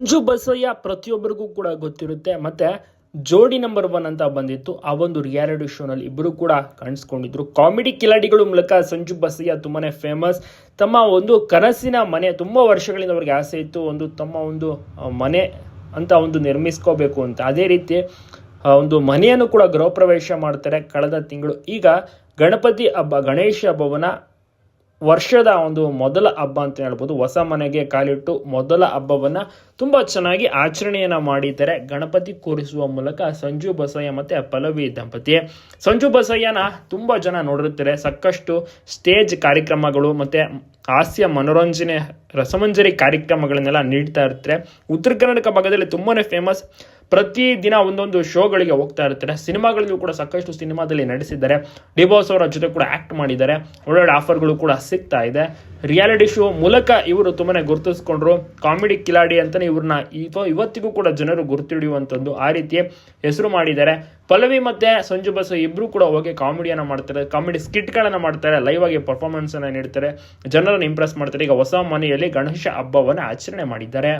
ಮಂಜು ಬಸಯ್ಯ ಪ್ರತಿಯೊಬ್ಬರಿಗೂ ಕೂಡ ಗೊತ್ತಿರುತ್ತೆ. ಮತ್ತೆ ಜೋಡಿ ನಂಬರ್ ಒನ್ ಅಂತ ಬಂದಿತ್ತು. ಆ ಒಂದು ರಿಯಾಲಿಟಿ ಶೋನಲ್ಲಿ ಇಬ್ಬರು ಕೂಡ ಕಾಣಿಸ್ಕೊಂಡಿದ್ರು. ಕಾಮಿಡಿ ಕಿಲಾಡಿಗಳು ಮೂಲಕ ಸಂಜು ಬಸಯ್ಯ ತುಂಬಾನೇ ಫೇಮಸ್ ತಮ್ಮ ಒಂದು ಕನಸಿನ ಮನೆ, ತುಂಬ ವರ್ಷಗಳಿಂದ ಅವ್ರಿಗೆ ಆಸೆ ಇತ್ತು. ಒಂದು ತಮ್ಮ ಒಂದು ಮನೆ ಅಂತ ಒಂದು ನಿರ್ಮಿಸ್ಕೋಬೇಕು ಅಂತ. ಅದೇ ರೀತಿ ಒಂದು ಮನೆಯನ್ನು ಕೂಡ ಗೃಹ ಪ್ರವೇಶ ಮಾಡ್ತಾರೆ ಕಳೆದ ತಿಂಗಳು. ಈಗ ಗಣಪತಿ ಹಬ್ಬ, ಗಣೇಶ ಹಬ್ಬವನ್ನ ವರ್ಷದ ಒಂದು ಮೊದಲ ಹಬ್ಬ ಅಂತ ಹೇಳ್ಬೋದು. ಹೊಸ ಮನೆಗೆ ಕಾಲಿಟ್ಟು ಮೊದಲ ಹಬ್ಬವನ್ನ ತುಂಬಾ ಚೆನ್ನಾಗಿ ಆಚರಣೆಯನ್ನ ಮಾಡಿದ್ದಾರೆ. ಗಣಪತಿ ಕೂರಿಸುವ ಮೂಲಕ ಸಂಜು ಬಸಯ್ಯ ಮತ್ತೆ ಪಲ್ಲವಿ ದಂಪತಿ ಸಂಜು ಬಸಯ್ಯನ ತುಂಬಾ ಜನ ನೋಡಿರ್ತಾರೆ. ಸಾಕಷ್ಟು ಸ್ಟೇಜ್ ಕಾರ್ಯಕ್ರಮಗಳು ಮತ್ತೆ ಹಾಸ್ಯ ಮನೋರಂಜನೆ, ರಸಮಂಜರಿ ಕಾರ್ಯಕ್ರಮಗಳನ್ನೆಲ್ಲ ನೀಡ್ತಾ ಇರ್ತಾರೆ. ಉತ್ತರ ಕರ್ನಾಟಕ ಭಾಗದಲ್ಲಿ ತುಂಬಾನೇ ಫೇಮಸ್ ಪ್ರತಿ ದಿನ ಒಂದೊಂದು ಶೋಗಳಿಗೆ ಹೋಗ್ತಾ ಇರ್ತಾರೆ. ಸಿನಿಮಾಗಳಲ್ಲೂ ಕೂಡ ಸಾಕಷ್ಟು ಸಿನಿಮಾದಲ್ಲಿ ನಡೆಸಿದ್ದಾರೆ ಡಿಬೋಸ್ ಅವರ ಜೊತೆ ಕೂಡ ಆಕ್ಟ್ ಮಾಡಿದ್ದಾರೆ. ಒಳ್ಳೊಳ್ಳೆ ಆಫರ್ಗಳು ಕೂಡ ಸಿಗ್ತಾ ಇದೆ. ರಿಯಾಲಿಟಿ ಶೋ ಮೂಲಕ ಇವರು ತುಂಬಾನೇ ಗುರುತಿಸ್ಕೊಂಡ್ರು. ಕಾಮಿಡಿ ಕಿಲಾಡಿ ಅಂತಲೇ ಇವ್ರನ್ನ ಇವ ಇವತ್ತಿಗೂ ಕೂಡ ಜನರು ಗುರುತಿಡಿಯುವಂಥದ್ದು ಆ ರೀತಿ ಹೆಸರು ಮಾಡಿದ್ದಾರೆ. ಪಲ್ಲವಿ ಮತ್ತೆ ಸಂಜು ಬಸ್ ಇಬ್ರು ಕೂಡ ಹೋಗಿ ಕಾಮಿಡಿಯನ್ನ ಮಾಡ್ತಾರೆ. ಕಾಮಿಡಿ ಸ್ಕಿಟ್ಗಳನ್ನು ಮಾಡ್ತಾರೆ. ಲೈವ್ ಆಗಿ ಪರ್ಫಾರ್ಮೆನ್ಸ್ ಅನ್ನ ನೀಡ್ತಾರೆ. ಜನರನ್ನು ಇಂಪ್ರೆಸ್ ಮಾಡ್ತಾರೆ. ಈಗ ಹೊಸ ಮನೆಯಲ್ಲಿ ಗಣೇಶ ಹಬ್ಬವನ್ನು ಆಚರಣೆ ಮಾಡಿದ್ದಾರೆ.